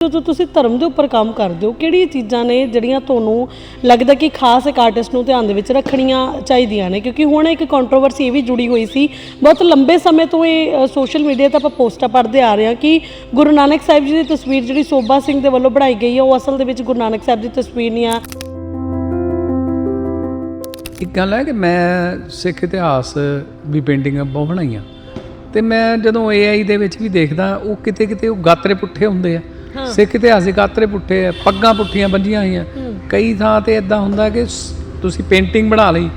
ਜਦੋਂ ਤੁਸੀਂ ਧਰਮ ਦੇ ਉੱਪਰ ਕੰਮ ਕਰਦੇ ਹੋ ਕਿਹੜੀ ਚੀਜ਼ਾਂ ਨੇ ਜਿਹੜੀਆਂ ਤੁਹਾਨੂੰ ਲੱਗਦਾ ਕਿ ਖਾਸ ਇੱਕ ਆਰਟਿਸਟ ਨੂੰ ਧਿਆਨ ਦੇ ਵਿੱਚ ਰੱਖਣੀਆਂ ਚਾਹੀਦੀਆਂ ਨੇ? ਕਿਉਂਕਿ ਹੁਣ ਇੱਕ ਕੰਟਰੋਵਰਸੀ ਇਹ ਵੀ ਜੁੜੀ ਹੋਈ ਸੀ, ਬਹੁਤ ਲੰਬੇ ਸਮੇਂ ਤੋਂ ਇਹ ਸੋਸ਼ਲ ਮੀਡੀਆ ਤੇ ਆਪਾਂ ਪੋਸਟਾਂ ਪੜ੍ਹਦੇ ਆ ਰਹੇ ਹਾਂ ਕਿ ਗੁਰੂ ਨਾਨਕ ਸਾਹਿਬ ਜੀ ਦੀ ਤਸਵੀਰ ਜਿਹੜੀ ਸੋਭਾ ਸਿੰਘ ਦੇ ਵੱਲੋਂ ਬਣਾਈ ਗਈ ਹੈ ਉਹ ਅਸਲ ਦੇ ਵਿੱਚ ਗੁਰੂ ਨਾਨਕ ਸਾਹਿਬ ਦੀ ਤਸਵੀਰ ਨਹੀਂ ਆ। ਇੱਕ ਗੱਲ ਹੈ ਕਿ ਮੈਂ ਸਿੱਖ ਇਤਿਹਾਸ ਵੀ ਪੇਂਟਿੰਗਾਂ ਬਹੁਤ ਬਣਾਈਆਂ ਤੇ ਮੈਂ ਜਦੋਂ AI ਦੇ ਵਿੱਚ ਵੀ ਦੇਖਦਾ, ਉਹ ਕਿਤੇ ਕਿਤੇ ਉਹ ਗਾਤਰੇ ਪੁੱਠੇ ਹੁੰਦੇ ਆ। ਸਿੱਖ ਇਤਿਹਾਸ ਦੇ ਗਾਤਰੇ ਪੁੱਠੇ ਆ ਪੱਗਾਂ ਪੁੱਠੀਆਂ ਬੰਜੀਆਂ ਹੋਈਆਂ। ਕਈ ਥਾਂ ਤੇ ਇਦਾਂ ਹੁੰਦਾ ਕਿ ਤੁਸੀਂ ਪੇਂਟਿੰਗ ਬਣਾ ਲਈ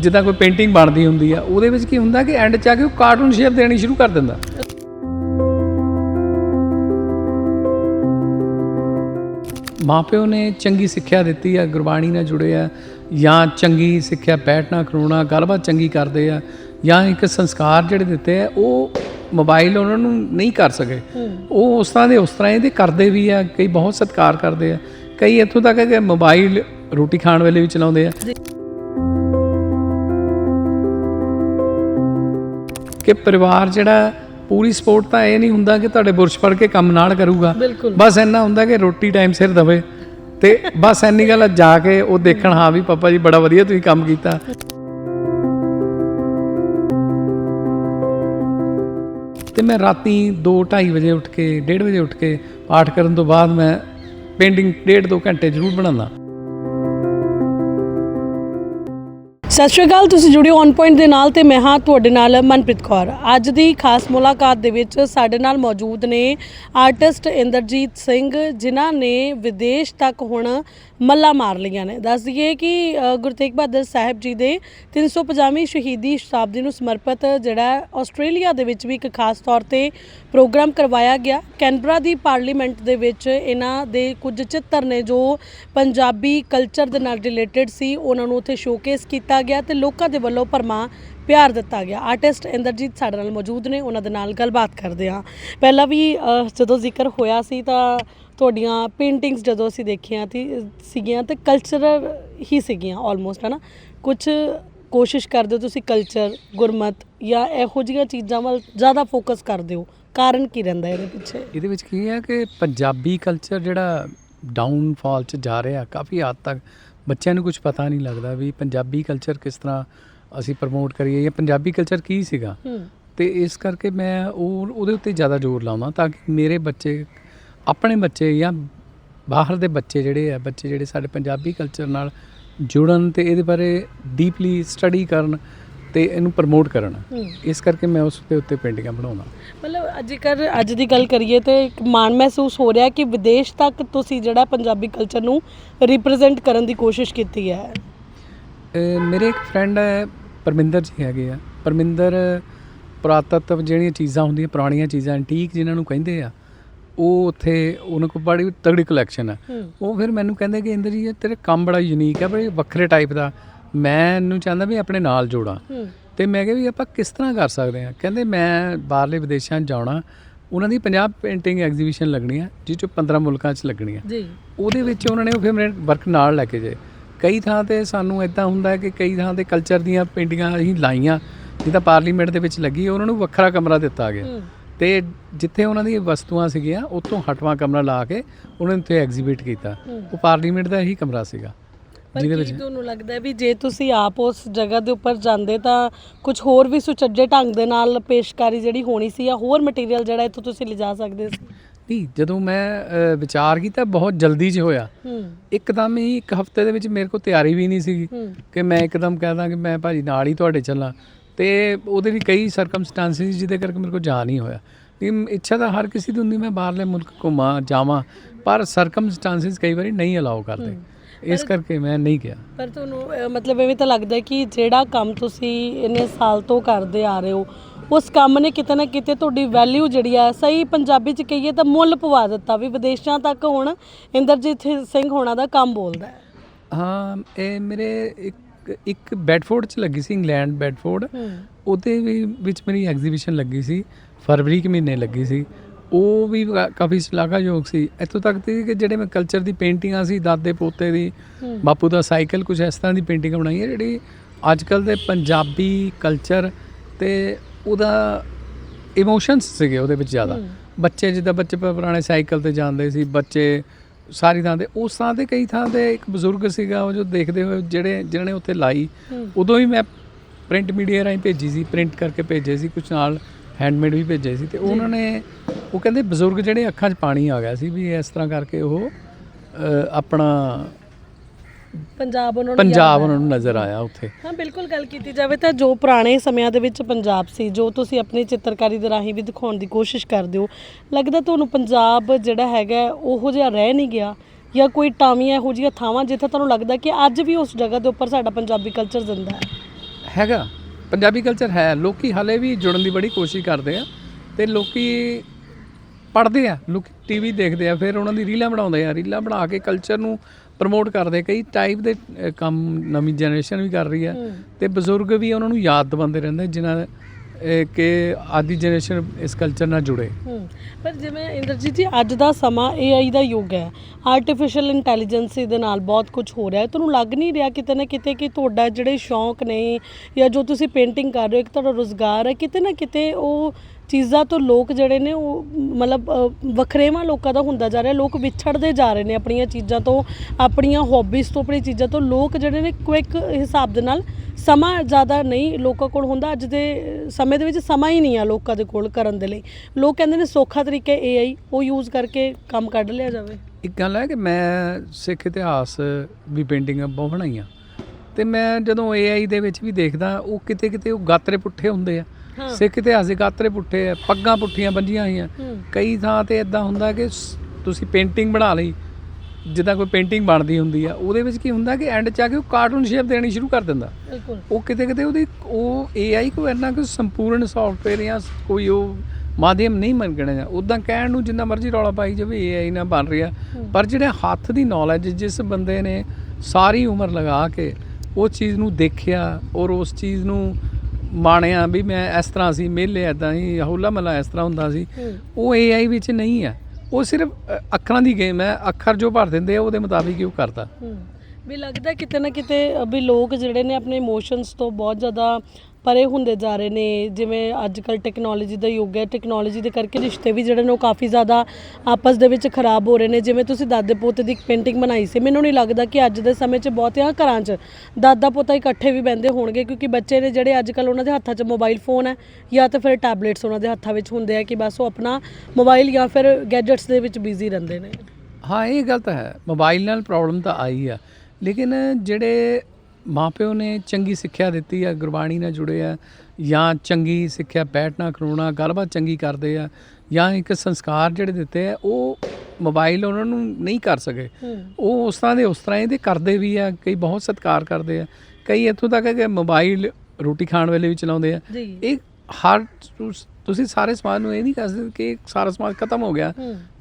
ਜਿੱਦਾਂ ਕੋਈ ਪੇਂਟਿੰਗ ਬਣਦੀ ਹੁੰਦੀ ਆ ਉਹਦੇ ਵਿੱਚ ਕੀ ਹੁੰਦਾ ਕਿ ਐਂਡ 'ਚ ਆ ਕੇ ਉਹ ਕਾਰਟੂਨ ਸ਼ੇਪ ਦੇਣੀ ਸ਼ੁਰੂ ਕਰ ਦਿੰਦਾ। ਮਾਪਿਓ ਨੇ ਚੰਗੀ ਸਿੱਖਿਆ ਦਿੱਤੀ ਆ ਗੁਰਬਾਣੀ ਨਾਲ ਜੁੜੇ ਆ ਜਾਂ ਚੰਗੀ ਸਿੱਖਿਆ ਬੈਠਣਾ ਖਲੋਣਾ ਗੱਲਬਾਤ ਚੰਗੀ ਕਰਦੇ ਆ ਜਾਂ ਇੱਕ ਸੰਸਕਾਰ ਜਿਹੜੇ ਦਿੱਤੇ ਆ ਉਹ ਮੋਬਾਈਲ ਉਹਨਾਂ ਨੂੰ ਨਹੀਂ ਕਰ ਸਕੇ। ਉਹ ਉਸ ਤਰ੍ਹਾਂ ਦੇ ਉਸ ਤਰ੍ਹਾਂ ਇਹਦੇ ਕਰਦੇ ਵੀ ਆ ਕਈ ਬਹੁਤ ਸਤਿਕਾਰ ਕਰਦੇ ਆ। ਕਈ ਇੱਥੋਂ ਤੱਕ ਕਿ ਮੋਬਾਈਲ ਰੋਟੀ ਖਾਣ ਵੇਲੇ ਵੀ ਚਲਾਉਂਦੇ ਆ। ਕਿ ਪਰਿਵਾਰ ਜਿਹੜਾ ਪੂਰੀ ਸਪੋਰਟ ਤਾਂ ਇਹ ਨਹੀਂ ਹੁੰਦਾ ਕਿ ਤੁਹਾਡੇ ਬੁਰਸ਼ ਪੜ ਕੇ ਕੰਮ ਨਾਲ ਕਰੂਗਾ। ਬਸ ਇੰਨਾ ਹੁੰਦਾ ਕਿ ਰੋਟੀ ਟਾਈਮ ਸਿਰ ਦਵੇ। ਤੇ ਬਸ ਇੰਨੀ ਗੱਲ ਆ, ਜਾ ਕੇ ਉਹ ਦੇਖਣ ਹਾਂ ਵੀ ਪਾਪਾ ਜੀ ਬੜਾ ਵਧੀਆ ਤੁਸੀਂ ਕੰਮ ਕੀਤਾ। ਤੇ ਮੈਂ ਰਾਤੀ 2:30 ਵਜੇ ਉੱਠ ਕੇ 1:30 ਵਜੇ ਉੱਠ ਕੇ ਪਾਠ ਕਰਨ ਤੋਂ ਬਾਅਦ ਮੈਂ ਪੇਂਟਿੰਗ ਡੇਢ ਦੋ ਘੰਟੇ ਜ਼ਰੂਰ ਬਣਾਉਂਦਾ। ਸਤਿ ਸ਼੍ਰੀ ਅਕਾਲ, ਤੁਸੀਂ ਜੁੜਿਓ ਔਨ ਪੁਆਇੰਟ ਦੇ ਨਾਲ ਤੇ ਮੈਂ ਹਾਂ ਤੁਹਾਡੇ ਨਾਲ ਮਨਪ੍ਰੀਤ ਕੌਰ। ਅੱਜ ਦੀ ਖਾਸ ਮੁਲਾਕਾਤ ਦੇ ਵਿੱਚ ਸਾਡੇ ਨਾਲ ਮੌਜੂਦ ਨੇ ਆਰਟਿਸਟ ਇੰਦਰਜੀਤ ਸਿੰਘ, ਜਿਨ੍ਹਾਂ ਨੇ ਵਿਦੇਸ਼ ਤੱਕ ਹੁਣ ਮੱਲਾ ਮਾਰ ਲਈਆਂ ਨੇ। ਦੱਸ ਦਈਏ ਕਿ ਗੁਰੂ ਤੇਗ ਬਹਾਦਰ ਸਾਹਿਬ ਜੀ ਦੇ 350ਵੀਂ ਸ਼ਹੀਦੀ ਸ਼ਤਾਬਦੀ ਨੂੰ ਸਮਰਪਿਤ ਜਿਹੜਾ ਆਸਟ੍ਰੇਲੀਆ ਦੇ ਵਿੱਚ ਵੀ ਇੱਕ ਖਾਸ ਤੌਰ ਤੇ ਪ੍ਰੋਗਰਾਮ ਕਰਵਾਇਆ ਗਿਆ। ਕੈਨਬਰਾ ਦੀ ਪਾਰਲੀਮੈਂਟ ਦੇ ਵਿੱਚ ਇਹਨਾਂ ਦੇ ਕੁਝ ਚਿੱਤਰ ਨੇ ਜੋ ਪੰਜਾਬੀ ਕਲਚਰ ਦੇ ਨਾਲ ਰਿਲੇਟਡ ਸੀ, ਉਹਨਾਂ ਨੂੰ ਉੱਥੇ ਸ਼ੋਕੇਸ ਕੀਤਾ ਗਿਆ ਤੇ ਲੋਕਾਂ ਦੇ ਵੱਲੋਂ ਭਰਮਾ ਪਿਆਰ ਦਿੱਤਾ ਗਿਆ। ਆਰਟਿਸਟ ਇੰਦਰਜੀਤ ਸਾਡੇ ਨਾਲ ਮੌਜੂਦ ਨੇ, ਉਹਨਾਂ ਦੇ ਨਾਲ ਗੱਲਬਾਤ ਕਰਦੇ ਹਾਂ। ਪਹਿਲਾਂ ਵੀ ਜਦੋਂ ਜ਼ਿਕਰ ਹੋਇਆ ਸੀ ਤਾਂ ਤੁਹਾਡੀਆਂ ਪੇਂਟਿੰਗਸ ਜਦੋਂ ਅਸੀਂ ਦੇਖੀਆਂ ਤੀ ਸੀਗੀਆਂ ਤੇ ਕਲਚਰਲ ਹੀ ਸੀਗੀਆਂ ਆਲਮੋਸਟ ਹਨਾ? ਕੁਝ ਕੋਸ਼ਿਸ਼ ਕਰਦੇ ਹੋ ਤੁਸੀਂ ਕਲਚਰ ਗੁਰਮਤ ਜਾਂ ਇਹੋ ਜਿਹੀਆਂ ਚੀਜ਼ਾਂ ਵੱਲ ਜ਼ਿਆਦਾ ਫੋਕਸ ਕਰਦੇ ਹੋ? ਕਾਰਨ ਕੀ ਰਹਿੰਦਾ ਇਹਦੇ ਪਿੱਛੇ? ਇਹਦੇ ਵਿੱਚ ਕੀ ਹੈ ਕਿ ਪੰਜਾਬੀ ਕਲਚਰ ਜਿਹੜਾ ਡਾਊਨਫਾਲ 'ਚ ਜਾ ਰਿਹਾ, ਕਾਫੀ ਹੱਦ ਤੱਕ ਬੱਚਿਆਂ ਨੂੰ ਕੁਝ ਪਤਾ ਨਹੀਂ ਲੱਗਦਾ ਵੀ ਪੰਜਾਬੀ ਕਲਚਰ ਕਿਸ ਤਰ੍ਹਾਂ ਅਸੀਂ ਪ੍ਰਮੋਟ ਕਰੀਏ ਜਾਂ ਪੰਜਾਬੀ ਕਲਚਰ ਕੀ ਸੀਗਾ। ਤੇ ਇਸ ਕਰਕੇ ਮੈਂ ਉਹ ਉਹਦੇ ਉੱਤੇ ਜ਼ਿਆਦਾ ਜ਼ੋਰ ਲਾਉਣਾ ਤਾਂ ਕਿ ਮੇਰੇ ਬੱਚੇ ਆਪਣੇ ਬੱਚੇ ਜਾਂ ਬਾਹਰ ਦੇ ਬੱਚੇ ਜਿਹੜੇ ਆ ਬੱਚੇ ਜਿਹੜੇ ਸਾਡੇ ਪੰਜਾਬੀ ਕਲਚਰ ਨਾਲ ਜੁੜਨ ਤੇ ਇਹਦੇ ਬਾਰੇ ਡੀਪਲੀ ਸਟੱਡੀ ਕਰਨ ਤੇ ਇਹਨੂੰ ਪ੍ਰਮੋਟ ਕਰਨ। ਇਸ ਕਰਕੇ ਮੈਂ ਉਸ ਦੇ ਉੱਤੇ ਪੇਂਟਿੰਗਾਂ ਬਣਾਉਣਾ ਮਤਲਬ ਅੱਜ ਕਰ ਅੱਜ ਦੀ ਗੱਲ ਕਰੀਏ ਤੇ ਇੱਕ ਮਾਣ ਮਹਿਸੂਸ ਹੋ ਰਿਹਾ ਕਿ ਵਿਦੇਸ਼ ਤੱਕ ਤੁਸੀਂ ਜਿਹੜਾ ਪੰਜਾਬੀ ਕਲਚਰ ਨੂੰ ਰਿਪਰੈਜ਼ੈਂਟ ਕਰਨ ਦੀ ਕੋਸ਼ਿਸ਼ ਕੀਤੀ ਹੈ। ਮੇਰੇ ਇੱਕ ਫਰੈਂਡ ਹੈ ਪਰਮਿੰਦਰ ਜੀ ਹੈਗੇ ਆ। ਪਰਮਿੰਦਰ ਪੁਰਾਤਤਵ ਜਿਹੜੀਆਂ ਚੀਜ਼ਾਂ ਹੁੰਦੀਆਂ ਪੁਰਾਣੀਆਂ ਚੀਜ਼ਾਂ ਐਂਟੀਕ ਜਿਨ੍ਹਾਂ ਨੂੰ ਕਹਿੰਦੇ ਆ ਉਹ ਉੱਥੇ ਉਹਨਾਂ ਕੋਲ ਬੜੀ ਤਗੜੀ ਕਲੈਕਸ਼ਨ ਹੂੰ। ਉਹ ਫਿਰ ਮੈਨੂੰ ਕਹਿੰਦੇ ਕਿ ਇੰਦਰ ਜੀ ਤੇਰੇ ਕੰਮ ਬੜਾ ਯੂਨੀਕ ਹੈ ਬੜੇ ਵੱਖਰੇ ਟਾਈਪ ਦਾ। ਮੈਂ ਇਹਨੂੰ ਚਾਹੁੰਦਾ ਵੀ ਆਪਣੇ ਨਾਲ ਜੋੜਾਂ। ਤੇ ਮੈਂ ਕਿਹਾ ਵੀ ਆਪਾਂ ਕਿਸ ਤਰ੍ਹਾਂ ਕਰ ਸਕਦੇ ਹਾਂ? ਕਹਿੰਦੇ ਮੈਂ ਬਾਹਰਲੇ ਵਿਦੇਸ਼ਾਂ 'ਚ ਜਾਣਾ ਉਹਨਾਂ ਦੀ 50 ਪੇਂਟਿੰਗ ਐਗਜ਼ੀਬਿਸ਼ਨ ਲੱਗਣੀ ਆ ਜਿਸ 'ਚੋਂ 15 ਮੁਲਕਾਂ 'ਚ ਲੱਗਣੀ ਆ ਜੀ। ਉਹਦੇ ਵਿੱਚ ਉਹਨਾਂ ਨੇ ਉਹ ਫਿਰ ਮੇਰੇ ਵਰਕ ਨਾਲ ਲੈ ਕੇ ਜੇ ਕਈ ਥਾਂ ਤੇ ਸਾਨੂੰ ਇਦਾਂ ਹੁੰਦਾ ਹੈ ਕਿ ਕਈ ਥਾਂ ਤੇ ਕਲਚਰ ਦੀਆਂ ਪੇਂਟਿੰਗਾਂ ਅਸੀਂ ਲਾਈਆਂ ਜਿੱਦਾਂ ਪਾਰਲੀਮੈਂਟ ਦੇ ਵਿੱਚ ਲੱਗੀ ਉਹਨਾਂ ਨੂੰ ਵੱਖਰਾ ਕਮਰਾ ਦਿੱਤਾ ਗਿਆ। ਤੇ ਜਿੱਥੇ ਉਹਨਾਂ ਦੀਆਂ ਵਸਤੂਆਂ ਸੀਗੀਆਂ ਉੱਥੋਂ ਹਟਵਾਂ ਕਮਰਾ ਲਾ ਕੇ ਉਹਨਾਂ ਨੂੰ ਉੱਥੇ ਐਗਜ਼ੀਬਿਟ ਕੀਤਾ। ਉਹ ਪਾਰਲੀਮੈਂਟ ਦਾ ਹੀ ਕਮਰਾ ਸੀਗਾ। ਪਰ ਜਿਹਦੇ ਕੀ ਵਿੱਚ ਤੁਹਾਨੂੰ ਲੱਗਦਾ ਹੈ ਵੀ ਜੇ ਤੁਸੀਂ ਆਪ ਉਸ ਜਗ੍ਹਾ ਦੇ ਉੱਪਰ ਜਾਂਦੇ ਤਾਂ ਕੁਝ ਹੋਰ ਵੀ ਸੁਚੱਜੇ ਢੰਗ ਦੇ ਨਾਲ ਪੇਸ਼ਕਾਰੀ ਜਿਹੜੀ ਹੋਣੀ ਸੀ ਜਾਂ ਹੋਰ ਮਟੀਰੀਅਲ ਜਿਹੜਾ ਇੱਥੋਂ ਤੁਸੀਂ ਲਿਜਾ ਸਕਦੇ ਸੀ? ਨਹੀਂ ਜਦੋਂ ਮੈਂ ਅ, ਵਿਚਾਰ ਕੀਤਾ ਬਹੁਤ ਜਲਦੀ 'ਚ ਹੋਇਆ। ਹੂੰ। ਇੱਕਦਮ ਹੀ ਇੱਕ ਹਫ਼ਤੇ ਦੇ ਵਿੱਚ ਮੇਰੇ ਕੋਲ ਤਿਆਰੀ ਵੀ ਨਹੀਂ ਸੀਗੀ ਹੂੰ। ਕਿ ਮੈਂ ਇੱਕਦਮ ਕਹਦਾ ਕਿ ਮੈਂ ਭਾਜੀ ਨਾਲ ਹੀ ਤੁਹਾਡੇ ਚੱਲਾਂ। ਤੇ ਉਹਦੇ ਵੀ ਕਈ ਸਰਕਮਸਟੈਂਸਿਸ ਜਿਹਦੇ ਕਰਕੇ ਮੇਰੇ ਕੋਲ ਜਾ ਨਹੀਂ ਹੋਇਆ। ਨਹੀਂ ਇੱਛਾ ਤਾਂ ਹਰ ਕਿਸੇ ਦੀ ਹੁੰਦੀ ਮੈਂ ਬਾਹਰਲੇ ਮੁਲਕ ਘੁੰਮਾਂ ਜਾਵਾਂ ਪਰ ਸਰਕਮਸਟੈਂਸਿਸ ਕਈ ਵਾਰੀ ਨਹੀਂ ਅਲਾਉ ਕਰਦੇ। ਇਸ ਕਰਕੇ ਮੈਂ ਨਹੀਂ ਗਿਆ ਪਰ ਤੁਹਾਨੂੰ ਅਹ, ਮਤਲਬ ਐਵੇਂ ਤਾਂ ਲੱਗਦਾ ਹੈ ਕਿ ਜਿਹੜਾ ਕੰਮ ਤੁਸੀਂ ਇੰਨੇ ਸਾਲ ਤੋਂ ਕਰਦੇ ਆ ਰਹੇ ਹੋ ਉਸ ਕੰਮ ਨੇ ਕਿਤੇ ਨਾ ਕਿਤੇ ਤੁਹਾਡੀ ਵੈਲਿਊ ਜਿਹੜੀ ਆ ਸਹੀ ਪੰਜਾਬੀ ਚ ਕਹੀਏ ਤਾਂ ਮੁੱਲ ਪਵਾ ਦਿੱਤਾ ਵੀ ਵਿਦੇਸ਼ਾਂ ਤੱਕ ਹੁਣ ਇੰਦਰਜੀਤ ਸਿੰਘ ਹੋਣਾ ਦਾ ਕੰਮ ਬੋਲਦਾ ਹੈ। ਹਾਂ ਇਹ ਮੇਰੇ ਇੱਕ ਇੱਕ ਬੈਡਫੋਰਡ ਚ ਲੱਗੀ ਸੀ ਇੰਗਲੈਂਡ ਬੈਡਫੋਰਡ। ਉਹਦੇ ਵੀ ਵਿੱਚ ਮੇਰੀ ਐਗਜ਼ੀਬਿਸ਼ਨ ਲੱਗੀ ਸੀ ਫਰਵਰੀ ਕੇ ਮਹੀਨੇ ਲੱਗੀ ਸੀ। ਉਹ ਵੀ ਕਾ- ਕਾਫੀ ਸ਼ਲਾਘਾਯੋਗ ਸੀ। ਇੱਥੋਂ ਤੱਕ ਤੀ ਕਿ ਜਿਹੜੇ ਮੈਂ ਕਲਚਰ ਦੀ ਪੇਂਟਿੰਗਾਂ ਸੀ ਦਾਦੇ ਪੋਤੇ ਦੀ। ਬਾਪੂ ਦਾ ਸਾਈਕਲ ਕੁਝ ਇਸ ਤਰ੍ਹਾਂ ਦੀ ਪੇਂਟਿੰਗ ਬਣਾਈ ਹੈ ਜਿਹੜੀ ਅੱਜ ਕੱਲ ਦੇ ਪੰਜਾਬੀ ਕਲਚਰ ਤੇ ਉਹਦਾ ਇਮੋਸ਼ਨਸ ਸੀਗੇ ਉਹਦੇ ਵਿੱਚ ਜ਼ਿਆਦਾ। ਬੱਚੇ ਜਿੱਦਾਂ ਬੱਚੇ ਪ- ਪੁਰਾਣੇ ਸਾਈਕਲ ਤੇ ਜਾਂਦੇ ਸੀ ਬੱਚੇ ਸਾਰੀ ਥਾਂ ਤੇ ਉਸ ਥਾਂ ਤੇ ਕਈ ਥਾਂ ਤੇ ਇੱਕ ਬਜ਼ੁਰਗ ਸੀਗਾ ਉਹ ਜੋ ਦੇਖਦੇ ਹੋਏ ਜਿਹੜੇ ਜਿਹਨਾਂ ਨੇ ਉੱਥੇ ਲਾਈ ਉਦੋਂ ਹੀ ਮੈਂ ਪ੍ਰਿੰਟ ਮੀਡੀਆ ਰਾਹੀਂ ਭੇਜੀ ਸੀ ਪ੍ਰਿੰਟ ਕਰਕੇ ਭੇਜੇ ਸੀ ਕੁਝ ਨਾਲ। ਹੈਂਡਮੇਡ ਵੀ ਭੇਜੇ ਸੀ ਤੇ ਉਹਨਾਂ ਨੇ ਉਹ ਕਹਿੰਦੇ ਬਜ਼ੁਰਗ ਜਿਹੜੇ ਅੱਖਾਂ 'ਚ ਪਾਣੀ ਆ ਗਿਆ ਸੀ ਵੀ ਇਸ ਤਰ੍ਹਾਂ ਕਰਕੇ ਉਹ ਆਪਣਾ ਪੰਜਾਬ ਉਹਨਾਂ ਨੂੰ ਪੰਜਾਬ ਉਹਨਾਂ ਨੂੰ ਨਜ਼ਰ ਆਇਆ ਉੱਥੇ। ਹਾਂ ਬਿਲਕੁਲ ਗੱਲ ਕੀਤੀ ਜਾਵੇ ਤਾਂ ਜੋ ਪੁਰਾਣੇ ਸਮਿਆਂ ਦੇ ਵਿੱਚ ਪੰਜਾਬ ਸੀ ਜੋ ਤੁਸੀਂ ਆਪਣੀ ਚਿੱਤਰਕਾਰੀ ਦੇ ਰਾਹੀਂ ਵੀ ਦਿਖਾਉਣ ਦੀ ਕੋਸ਼ਿਸ਼ ਕਰਦੇ ਹੋ ਲੱਗਦਾ ਤੁਹਾਨੂੰ ਪੰਜਾਬ ਜਿਹੜਾ ਹੈਗਾ ਉਹੋ ਜਿਹਾ ਰਹਿ ਨਹੀਂ ਗਿਆ ਜਾਂ ਕੋਈ ਟਾਵੀਆਂ ਇਹੋ ਜਿਹੀਆਂ ਥਾਵਾਂ ਜਿੱਥੇ ਤੁਹਾਨੂੰ ਲੱਗਦਾ ਕਿ ਅੱਜ ਵੀ ਉਸ ਜਗ੍ਹਾ ਦੇ ਉੱਪਰ ਸਾਡਾ ਪੰਜਾਬੀ ਕਲਚਰ ਜ਼ਿੰਦਾ ਹੈ? ਹੈਗਾ। ਪੰਜਾਬੀ ਕਲਚਰ ਹੈ ਲੋਕੀ ਹਲੇ ਵੀ ਜੁੜਨ ਦੀ ਬੜੀ ਕੋਸ਼ਿਸ਼ ਕਰਦੇ ਆ ਤੇ ਲੋਕੀ ਪੜ੍ਹਦੇ ਆ ਲੋਕ ਟੀਵੀ ਦੇਖਦੇ ਆ ਫਿਰ ਉਹਨਾਂ ਦੀ ਰੀਲਾਂ ਬਣਾਉਂਦੇ ਆ ਰੀਲਾਂ ਬਣਾ ਕੇ ਕਲਚਰ ਨੂੰ ਪ੍ਰਮੋਟ ਕਰਦੇ ਕਈ ਟਾਈਪ ਦੇ ਕੰਮ ਨਵੀਂ ਜਨਰੇਸ਼ਨ ਵੀ ਕਰ ਰਹੀ ਆ ਤੇ ਬਜ਼ੁਰਗ ਵੀ ਉਹਨਾਂ ਨੂੰ ਯਾਦ ਦਿਵਾਉਂਦੇ ਰਹਿੰਦੇ ਜਿਨ੍ਹਾਂ ਕਿ ਅੱਜ ਦੀ ਜਨਰੇਸ਼ਨ ਇਸ ਕਲਚਰ ਨਾਲ ਜੁੜੇ। ਪਰ ਜਿਵੇਂ ਇੰਦਰਜੀਤ ਜੀ ਅੱਜ ਦਾ ਸਮਾਂ AI ਦਾ ਯੁੱਗ ਹੈ। ਆਰਟੀਫੀਸ਼ੀਅਲ ਇੰਟੈਲੀਜੈਂਸ ਦੇ ਨਾਲ ਬਹੁਤ ਕੁਝ ਹੋ ਰਿਹਾ ਹੈ। ਤੁਹਾਨੂੰ ਲੱਗ ਨਹੀਂ ਰਿਹਾ ਕਿਤੇ ਨਾ ਕਿਤੇ ਕਿ ਤੁਹਾਡਾ ਜਿਹੜੇ ਸ਼ੌਂਕ ਨੇ ਜਾਂ ਜੋ ਤੁਸੀਂ ਪੇਂਟਿੰਗ ਕਰ ਰਹੇ ਹੋ ਇੱਕ ਤੁਹਾਡਾ ਰੋਜ਼ਗਾਰ ਹੈ ਕਿਤੇ ਨਾ ਕਿਤੇ ਉਹ ਚੀਜ਼ਾਂ ਤੋਂ ਲੋਕ ਜਿਹੜੇ ਨੇ ਉਹ ਮਤਲਬ ਅ, ਵੱਖਰੇਵਾਂ ਲੋਕਾਂ ਦਾ ਹੁੰਦਾ ਜਾ ਰਿਹਾ। ਲੋਕ ਵਿਛੜਦੇ ਜਾ ਰਹੇ ਨੇ ਆਪਣੀਆਂ ਚੀਜ਼ਾਂ ਤੋਂ ਆਪਣੀਆਂ ਹੌਬੀਜ਼ ਤੋਂ ਆਪਣੀ ਚੀਜ਼ਾਂ ਤੋਂ। ਲੋਕ ਜਿਹੜੇ ਨੇ ਕੁਇਕ ਹਿਸਾਬ ਦੇ ਨਾਲ ਸਮਾਂ ਜ਼ਿਆਦਾ ਨਹੀਂ ਲੋਕਾਂ ਕੋਲ ਹੁੰਦਾ। ਅੱਜ ਦੇ ਸਮੇਂ ਦੇ ਵਿੱਚ ਸਮਾਂ ਹੀ ਨਹੀਂ ਆ ਲੋਕਾਂ ਦੇ ਕੋਲ ਕਰਨ ਦੇ ਲਈ। ਲੋਕ ਕਹਿੰਦੇ ਨੇ ਸੌਖਾ ਤਰੀਕਾ AI ਉਹ ਯੂਜ਼ ਕਰਕੇ ਕੰਮ ਕੱਢ ਲਿਆ ਜਾਵੇ। ਇੱਕ ਗੱਲ ਹੈ ਕਿ ਮੈਂ ਸਿੱਖ ਇਤਿਹਾਸ ਵੀ ਪੇਂਟਿੰਗਾਂ ਬਹੁਤ ਬਣਾਈਆਂ। ਤੇ ਮੈਂ ਜਦੋਂ AI ਦੇ ਵਿੱਚ ਵੀ ਦੇਖਦਾ ਉਹ ਕਿਤੇ ਕਿਤੇ ਉਹ ਗਾਤਰੇ ਪੁੱਠੇ ਹੁੰਦੇ ਆ। ਸਿੱਖ ਇਤਿਹਾਸ ਦੇ ਗਾਤਰੇ ਪੁੱਠੇ ਆ ਪੱਗਾਂ ਪੁੱਠੀਆਂ ਬੰਜੀਆਂ ਹੋਈਆਂ। ਕਈ ਥਾਂ ਤੇ ਇਦਾਂ ਹੁੰਦਾ ਕਿ ਤੁਸੀਂ ਪੇਂਟਿੰਗ ਬਣਾ ਲਈ ਜਿੱਦਾਂ ਕੋਈ ਪੇਂਟਿੰਗ ਬਣਦੀ ਹੁੰਦੀ ਆ ਉਹਦੇ ਵਿੱਚ ਕੀ ਹੁੰਦਾ ਕਿ ਐਂਡ 'ਚ ਆ ਕੇ ਉਹ ਕਾਰਟੂਨ ਸ਼ੇਪ ਦੇਣੀ ਸ਼ੁਰੂ ਕਰ ਦਿੰਦਾ। ਬਿਲਕੁਲ। ਉਹ ਕਿਤੇ ਕਿਤੇ ਉਹਦੀ ਉਹ AI ਕੋਈ ਇੰਨਾ ਕੋਈ ਸੰਪੂਰਨ ਸੌਫਟਵੇਅਰ ਜਾਂ ਕੋਈ ਉਹ ਮਾਧਿਅਮ ਨਹੀਂ ਮੰਨ ਗਿਆ ਉਦਾਂ ਕਹਿਣ ਨੂੰ ਜਿੰਨਾ ਮਰਜ਼ੀ ਰੌਲਾ ਪਾਈ ਜਾਵੇ AI ਨਾਲ ਬਣ ਰਿਹਾ। ਪਰ ਜਿਹੜੇ ਹੱਥ ਦੀ ਨੌਲੇਜ ਜਿਸ ਬੰਦੇ ਨੇ ਸਾਰੀ ਉਮਰ ਲਗਾ ਕੇ ਉਹ ਚੀਜ਼ ਨੂੰ ਦੇਖਿਆ ਔਰ ਉਸ ਚੀਜ਼ ਨੂੰ ਮਾਣਿਆ ਵੀ ਮੈਂ ਇਸ ਤਰ੍ਹਾਂ ਸੀ ਮੇਲੇ ਐਦਾਂ ਹੀ ਹੋਲਾ ਮਹੱਲਾ ਇਸ ਤਰ੍ਹਾਂ ਹੁੰਦਾ ਸੀ ਉਹ AI ਵਿੱਚ ਨਹੀਂ ਹੈ ਉਹ ਸਿਰਫ ਅ, ਅੱਖਰਾਂ ਦੀ ਗੇਮ ਹੈ। ਅੱਖਰ ਜੋ ਭਰ ਦਿੰਦੇ ਆ ਉਹਦੇ ਮੁਤਾਬਿਕ ਹੀ ਉਹ ਕਰਦਾ। ਹੂੰ। ਵੀ ਲੱਗਦਾ ਕਿਤੇ ਨਾ ਕਿਤੇ ਅ, ਵੀ ਲੋਕ ਜਿਹੜੇ ਨੇ ਆਪਣੇ ਇਮੋਸ਼ਨਸ ਤੋਂ ਬਹੁਤ ਜ਼ਿਆਦਾ ਪਰੇ ਹੁੰਦੇ ਜਾ ਰਹੇ ਨੇ, ਜਿਵੇਂ ਅੱਜ ਕੱਲ ਟੈਕਨੋਲੋਜੀ ਦਾ ਯੁੱਗ ਹੈ ਟੈਕਨੋਲੋਜੀ ਦੇ ਕਰਕੇ ਰਿਸ਼ਤੇ ਵੀ ਜਿਹੜੇ ਨੇ ਉਹ ਕਾਫੀ ਜ਼ਿਆਦਾ ਆਪਸ ਦੇ ਵਿੱਚ ਖਰਾਬ ਹੋ ਰਹੇ ਨੇ। ਜਿਵੇਂ ਤੁਸੀਂ ਦਾਦੇ ਪੋਤੇ ਦੀ ਇੱਕ ਪੇਂਟਿੰਗ ਬਣਾਈ ਸੀ, ਮੈਨੂੰ ਨਹੀਂ ਲੱਗਦਾ ਕਿ ਅੱਜ ਦੇ ਸਮੇਂ 'ਚ ਬਹੁਤਿਆਂ ਘਰਾਂ 'ਚ ਦਾਦਾ ਪੋਤਾ ਇਕੱਠੇ ਵੀ ਬਹਿੰਦੇ ਹੋਣਗੇ, ਕਿਉਂਕਿ ਬੱਚੇ ਨੇ ਜਿਹੜੇ ਅੱਜ ਕੱਲ ਉਹਨਾਂ ਦੇ ਹੱਥਾਂ 'ਚ ਮੋਬਾਈਲ ਫੋਨ ਹੈ ਜਾਂ ਤਾਂ ਫਿਰ ਟੈਬਲੇਟਸ ਉਹਨਾਂ ਦੇ ਹੱਥਾਂ ਵਿੱਚ ਹੁੰਦੇ ਆ ਕਿ ਬਸ ਉਹ ਆਪਣਾ ਮੋਬਾਈਲ ਜਾਂ ਫਿਰ ਗੈਜਟਸ ਦੇ ਵਿੱਚ ਬਿਜ਼ੀ ਰਹਿੰਦੇ ਨੇ। ਹਾਂ, ਇਹ ਗੱਲ ਤਾਂ ਹੈ। ਮੋਬਾਈਲ ਨਾਲ ਪ੍ਰੋਬਲਮ ਤਾਂ ਆਈ ਆ। ਲੇਕਿਨ ਜਿਹੜੇ ਮਾਪਿਓ ਨੇ ਚੰਗੀ ਸਿੱਖਿਆ ਦਿੱਤੀ ਆ ਗੁਰਬਾਣੀ ਨਾਲ ਜੁੜੇ ਆ ਜਾਂ ਚੰਗੀ ਸਿੱਖਿਆ ਬੈਠਣਾ ਖਲੋਣਾ ਗੱਲਬਾਤ ਚੰਗੀ ਕਰਦੇ ਆ ਜਾਂ ਇੱਕ ਸੰਸਕਾਰ ਜਿਹੜੇ ਦਿੱਤੇ ਆ ਉਹ ਮੋਬਾਈਲ ਉਹਨਾਂ ਨੂੰ ਨਹੀਂ ਕਰ ਸਕੇ। ਉਹ ਉਸ ਤਰ੍ਹਾਂ ਦੇ ਉਸ ਤਰ੍ਹਾਂ ਇਹਦੇ ਕਰਦੇ ਵੀ ਆ ਕਈ ਬਹੁਤ ਸਤਿਕਾਰ ਕਰਦੇ ਆ। ਕਈ ਇੱਥੋਂ ਤੱਕ ਕਿ ਮੋਬਾਈਲ ਰੋਟੀ ਖਾਣ ਵੇਲੇ ਵੀ ਚਲਾਉਂਦੇ ਆ। ਇਹ ਹਰ ਤੁਸ- ਸਾਰੇ ਸਮਾਜ ਨੂੰ ਇਹ ਨਹੀਂ ਕਹਿ ਸਕਦੇ ਕਿ ਸਾਰਾ ਸਮਾਜ ਖਤਮ ਹੋ ਗਿਆ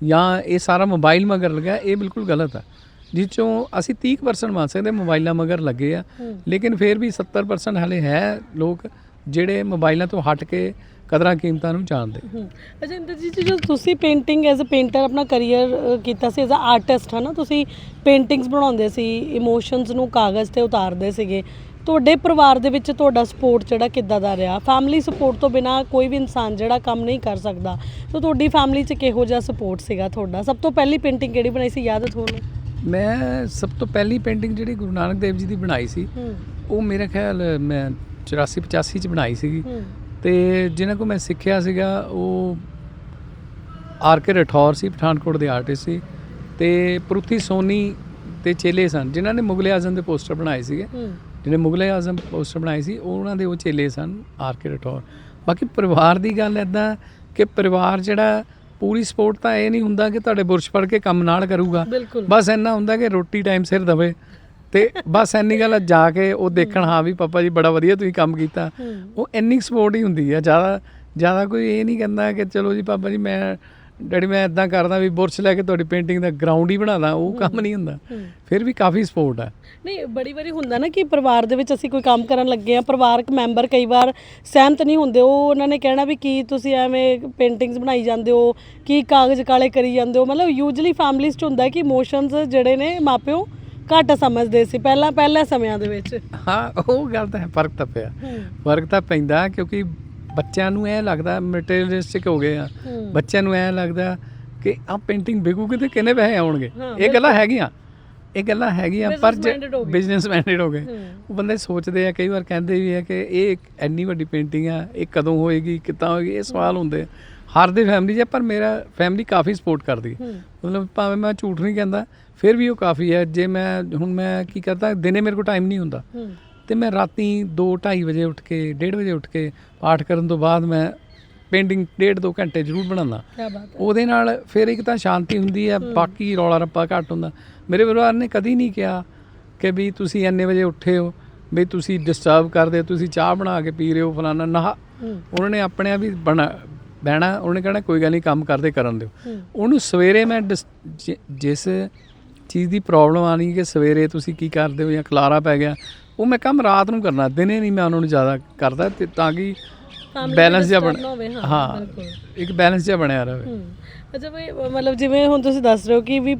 ਜਾਂ ਇਹ ਸਾਰਾ ਮੋਬਾਈਲ ਮਗਰ ਲੱਗਾ ਇਹ ਬਿਲਕੁਲ ਗਲਤ ਹੈ ਜਿਸ ਚੋਂ ਅਸੀਂ 30% ਮੰਨ ਸਕਦੇ ਮੋਬਾਈਲਾਂ ਮਗਰ ਲੱਗੇ ਆ। ਲੇਕਿਨ ਫਿਰ ਵੀ 70% ਹਲੇ ਹੈ ਲੋਕ ਜਿਹੜੇ ਮੋਬਾਈਲਾਂ ਤੋਂ ਹਟ ਕੇ ਕਦਰਾਂ ਕੀਮਤਾਂ ਨੂੰ ਜਾਣਦੇ। ਅੱਛਾ ਇੰਦਰਜੀਤ ਜੀ ਜਦੋਂ ਤੁਸੀਂ ਪੇਂਟਿੰਗ ਐਜ਼ ਅ ਪੇਂਟਰ ਆਪਣਾ ਕੈਰੀਅਰ ਕੀਤਾ ਸੀ ਐਜ਼ ਅ ਆਰਟਿਸਟ ਹੈ ਨਾ ਤੁਸੀਂ ਪੇਂਟਿੰਗਸ ਬਣਾਉਂਦੇ ਸੀ ਇਮੋਸ਼ਨਸ ਨੂੰ ਕਾਗਜ਼ ਤੇ ਉਤਾਰਦੇ ਸੀਗੇ। ਤੁਹਾਡੇ ਪਰਿਵਾਰ ਦੇ ਵਿੱਚ ਤੁਹਾਡਾ ਸਪੋਰਟ ਜਿਹੜਾ ਕਿੱਦਾਂ ਦਾ ਰਿਹਾ? ਫੈਮਿਲੀ ਸਪੋਰਟ ਤੋਂ ਬਿਨਾ ਕੋਈ ਵੀ ਇਨਸਾਨ ਜਿਹੜਾ ਕੰਮ ਨਹੀਂ ਕਰ ਸਕਦਾ। ਤਾਂ ਤੁਹਾਡੀ ਫੈਮਿਲੀ 'ਚ ਕਿਹੋ ਜਿਹਾ ਸਪੋਰਟ ਸੀਗਾ ਤੁਹਾਡਾ? ਸਭ ਤੋਂ ਪਹਿਲੀ ਪੇਂਟਿੰਗ ਕਿਹੜੀ ਬਣਾਈ ਸੀ? ਯਾਦ ਹੈ ਤੁਹਾਨੂੰ? ਮੈਂ ਸਭ ਤੋਂ ਪਹਿਲੀ ਪੇਂਟਿੰਗ ਜਿਹੜੀ ਗੁਰੂ ਨਾਨਕ ਦੇਵ ਜੀ ਦੀ ਬਣਾਈ ਸੀ ਉਹ ਮੇਰੇ ਖਿਆਲ ਮੈਂ 84 85 ਚ ਬਣਾਈ ਸੀਗੀ। ਤੇ ਜਿਨ੍ਹਾਂ ਕੋ ਮੈਂ ਸਿੱਖਿਆ ਸੀਗਾ ਉਹ ਆਰ ਕੇ ਰਠੌਰ ਸੀ ਪਠਾਨਕੋਟ ਦੇ ਆਰਟਿਸਟ ਸੀ ਤੇ ਪਰੁਥੀ ਸੋਨੀ ਤੇ ਚੇਲੇ ਸਨ ਜਿਨ੍ਹਾਂ ਨੇ ਮੁਗਲੇ ਆਜ਼ਮ ਦੇ ਪੋਸਟਰ ਬਣਾਏ ਸੀਗੇ। ਜਿਹਨੇ ਮੁਗਲੇ ਆਜ਼ਮ ਪੋਸਟਰ ਬਣਾਏ ਸੀ ਉਹ ਉਹਨਾਂ ਦੇ ਉਹ ਚੇਲੇ ਸਨ ਆਰ ਕੇ ਰਠੌਰ। ਬਾਕੀ ਪਰਿਵਾਰ ਦੀ ਗੱਲ ਐਦਾਂ ਕਿ ਪਰਿਵਾਰ ਜਿਹੜਾ ਪੂਰੀ ਸਪੋਰਟ ਤਾਂ ਇਹ ਨਹੀਂ ਹੁੰਦਾ ਕਿ ਤੁਹਾਡੇ ਬੁਰਸ਼ ਪੜ ਕੇ ਕੰਮ ਨਾਲ ਕਰੂਗਾ। ਬਸ ਇੰਨਾ ਹੁੰਦਾ ਕਿ ਰੋਟੀ ਟਾਈਮ ਸਿਰ ਦਵੇ। ਤੇ ਬਸ ਇੰਨੀ ਗੱਲ ਜਾ ਕੇ ਉਹ ਦੇਖਣ ਹਾਂ ਵੀ ਪਾਪਾ ਜੀ ਬੜਾ ਵਧੀਆ ਤੁਸੀਂ ਕੰਮ ਕੀਤਾ। ਉਹ ਇੰਨੀ ਸਪੋਰਟ ਹੀ ਹੁੰਦੀ ਆ ਜ਼ਿਆਦਾ ਜ਼ਿਆਦਾ ਕੋਈ ਇਹ ਨਹੀਂ ਕਹਿੰਦਾ ਕਿ ਚਲੋ ਜੀ ਪਾਪਾ ਜੀ ਮੈਂ ਡੈਡੀ ਮੈਂ ਇਦਾਂ ਕਰਦਾ ਵੀ ਬੁਰਸ਼ ਲੈ ਕੇ ਤੁਹਾਡੀ ਪੇਂਟਿੰਗ ਦਾ ਗਰਾਊਂਡ ਹੀ ਬਣਾਦਾ ਉਹ ਕੰਮ ਨਹੀਂ ਹੁੰਦਾ। ਫਿਰ ਵੀ ਕਾਫੀ ਸਪੋਰਟ ਆ। ਨਹੀਂ ਬੜੀ ਵਾਰੀ ਹੁੰਦਾ ਨਾ ਕਿ ਪਰਿਵਾਰ ਦੇ ਵਿੱਚ ਅਸੀਂ ਕੋਈ ਕੰਮ ਕਰਨ ਲੱਗੇ ਆ ਪਰਿਵਾਰਕ ਮੈਂਬਰ ਕਈ ਵਾਰ ਸਹਿਮਤ ਨਹੀਂ ਹੁੰਦੇ। ਉਹ ਉਹਨਾਂ ਨੇ ਕਹਿਣਾ ਵੀ ਕੀ ਤੁਸੀਂ ਐਵੇਂ ਪੇਂਟਿੰਗਸ ਬਣਾਈ ਜਾਂਦੇ ਹੋ ਕੀ ਕਾਗਜ਼ ਕਾਲੇ ਕਰੀ ਜਾਂਦੇ ਹੋ? ਮਤਲਬ ਯੂਜੂਲੀ ਫੈਮਲੀਜ਼ 'ਚ ਹੁੰਦਾ ਕਿ ਇਮੋਸ਼ਨਸ ਜਿਹੜੇ ਨੇ ਮਾਪਿਓ ਘੱਟ ਸਮਝਦੇ ਸੀ ਪਹਿਲਾਂ ਪਹਿਲੇ ਸਮਿਆਂ ਦੇ ਵਿੱਚ। ਹਾਂ ਉਹ ਗੱਲ ਤਾਂ ਹੈ ਫ਼ਰਕ ਤਾਂ ਪਿਆ। ਫ਼ਰਕ ਤਾਂ ਪੈਂਦਾ ਕਿਉਂਕਿ ਬੱਚਿਆਂ ਨੂੰ ਇਹ ਲੱਗਦਾ ਮਟੀਰੀਅਲਿਸਟਿਕ ਹੋ ਗਏ ਆ। ਬੱਚਿਆਂ ਨੂੰ ਇਹ ਲੱਗਦਾ ਕਿ ਆ ਪੇਂਟਿੰਗ ਵਿਕੂਗੀ ਤੇ ਕਿੰਨੇ ਪੈਸੇ ਆਉਣਗੇ? ਇਹ ਗੱਲਾਂ ਹੈਗੀਆਂ। ਇਹ ਗੱਲਾਂ ਹੈਗੀਆਂ ਪਰ। ਬਿਜ਼ਨਸ ਮਾਈਂਡਡ ਹੋ ਗਏ। ਉਹ ਬੰਦੇ ਸੋਚਦੇ ਆ ਕਈ ਵਾਰ ਕਹਿੰਦੇ ਵੀ ਆ ਕਿ ਇਹ ਇੱਕ ਇੰਨੀ ਵੱਡੀ ਪੇਂਟਿੰਗ ਆ ਇਹ ਕਦੋਂ ਹੋਏਗੀ ਕਿੱਦਾਂ ਹੋਏਗੀ ਇਹ ਸਵਾਲ ਹੁੰਦੇ ਹਰ ਦੀ ਫੈਮਿਲੀ ਆ, ਪਰ ਮੇਰਾ ਫੈਮਿਲੀ ਕਾਫੀ ਸਪੋਰਟ ਕਰਦੀ। ਮਤਲਬ ਭਾਵੇਂ ਮੈਂ ਝੂਠ ਨਹੀਂ ਕਹਿੰਦਾ ਫਿਰ ਵੀ ਉਹ ਕਾਫੀ ਹੈ ਜੇ ਮੈਂ ਹੁਣ ਮੈਂ ਕੀ ਕਰਦਾ ਦਿਨੇ ਮੇਰੇ ਕੋਲ ਟਾਈਮ ਨਹੀਂ ਹੁੰਦਾ। ਤੇ ਮੈਂ ਰਾਤੀ 2:30 ਵਜੇ ਉੱਠ ਕੇ 1:30 ਵਜੇ ਉੱਠ ਕੇ ਪਾਠ ਕਰਨ ਤੋਂ ਬਾਅਦ ਮੈਂ ਪੇਂਟਿੰਗ ਡੇਢ ਦੋ ਘੰਟੇ ਜ਼ਰੂਰ ਬਣਾਉਂਦਾ। ਕੀ ਬਾਤ ਹੈ। ਉਹਦੇ ਨਾਲ ਫਿਰ ਇੱਕ ਤਾਂ ਸ਼ਾਂਤੀ ਹੁੰਦੀ ਹੈ ਬਾਕੀ ਰੌਲਾ ਰੱਪਾ ਘੱਟ ਹੁੰਦਾ। ਮੇਰੇ ਪਰਿਵਾਰ ਨੇ ਕਦੀ ਨਹੀਂ ਕਿਹਾ ਕਿ ਵੀ ਤੁਸੀਂ ਇੰਨੇ ਵਜੇ ਉੱਠੇ ਹੋ ਵੀ ਤੁਸੀਂ ਡਿਸਟਰਬ ਕਰਦੇ ਹੋ ਤੁਸੀਂ ਚਾਹ ਬਣਾ ਕੇ ਪੀ ਰਹੇ ਹੋ ਫਲਾਣਾ ਨਾ ਉਹਨਾਂ ਨੇ ਆਪਣੇ ਆਪ ਹੀ ਬਣਾ ਬਹਿਣਾ ਉਹਨੇ ਕਹਿਣਾ ਕੋਈ ਗੱਲ ਨਹੀਂ ਕੰਮ ਕਰਦੇ ਕਰਨ ਦਿਓ। ਉਹਨੂੰ ਸਵੇਰੇ ਮੈਂ ਜਿਸ ਚੀਜ਼ ਦੀ ਪ੍ਰੋਬਲਮ ਆਣੀ ਕਿ ਸਵੇਰੇ ਤੁਸੀਂ ਕੀ ਕਰਦੇ ਹੋ ਜਾਂ ਖਲਾਰਾ ਪੈ ਗਿਆ ਉਹ ਮੈਂ ਕੰਮ ਰਾਤ ਨੂੰ ਕਰਨਾ ਦਿਨੇ ਨਹੀਂ ਮੈਂ ਉਹਨਾਂ ਨੂੰ ਜ਼ਿਆਦਾ ਕਰਦਾ ਤੇ ਤਾਂ ਕਿ ਬੈਲੈਂਸ ਜਿਹਾ ਬਣ ਹਾਂ। ਇੱਕ ਬੈਲੈਂਸ ਜਿਹਾ ਬਣਿਆ ਰਹੇ ਅੱਛਾ ਵੀ ਮਤਲਬ ਜਿਵੇਂ ਹੁਣ ਤੁਸੀਂ ਦੱਸ ਰਹੇ ਹੋ ਕਿ ਵੀ